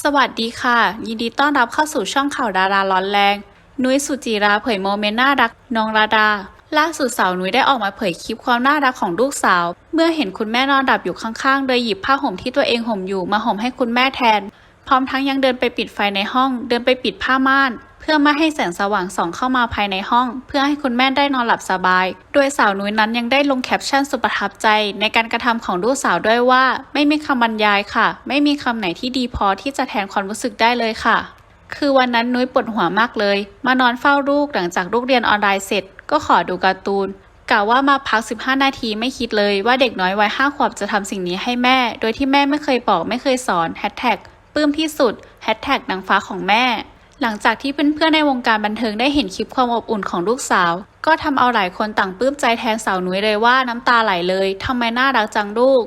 สวัสดีค่ะ ยินดีต้อนรับเข้าสู่ช่องข่าวดาราร้อนแรง นุ้ยสุจิราเผยโมเมนต์น่ารักน้องราดา ล่าสุดสาวนุ้ยได้ออกมาเผยคลิปความน่ารักของลูกสาว เมื่อเห็นคุณแม่นอนดับอยู่ข้างๆ โดยหยิบผ้าห่มที่ตัวเองห่มอยู่มาห่มให้คุณแม่แทน พร้อมทั้งยังเดินไปปิดไฟในห้อง เดินไปปิดผ้าม่าน เพื่อไม่ให้แสงสว่างส่องเข้ามาภายในห้อง เพื่อให้คุณแม่ได้นอนหลับสบาย โดยสาวนุ้ยนั้นยังได้ลงแคปชั่นสุดประทับใจ ในการกระทำของลูกสาวด้วยว่า ไม่มีคำบรรยายค่ะ ไม่มีคำไหนที่ดีพอที่จะแทนความรู้สึกได้เลยค่ะ คือวันนั้นนุ้ยปวดหัวมากเลย มานอนเฝ้าลูกหลังจากลูกเรียนออนไลน์เสร็จ ก็ขอดูการ์ตูนกะว่ามาพัก 15 นาทีไม่คิดเลยว่าเด็กน้อยวัย5ขวบจะทำสิ่งนี้ให้แม่ โดยที่แม่ไม่เคยบอกไม่เคยสอนแฮชแท็ก ปลื้มที่สุดแฮชแท็กนางฟ้าของแม่ หลังจากที่เพื่อนๆในวงการบันเทิงได้เห็นคลิปความอบอุ่นของลูกสาว ก็ทำเอาหลายคนต่างปลื้มใจแทนสาวนุ้ยเลยว่าน้ำตาไหลเลยทำไมน่ารักจังลูก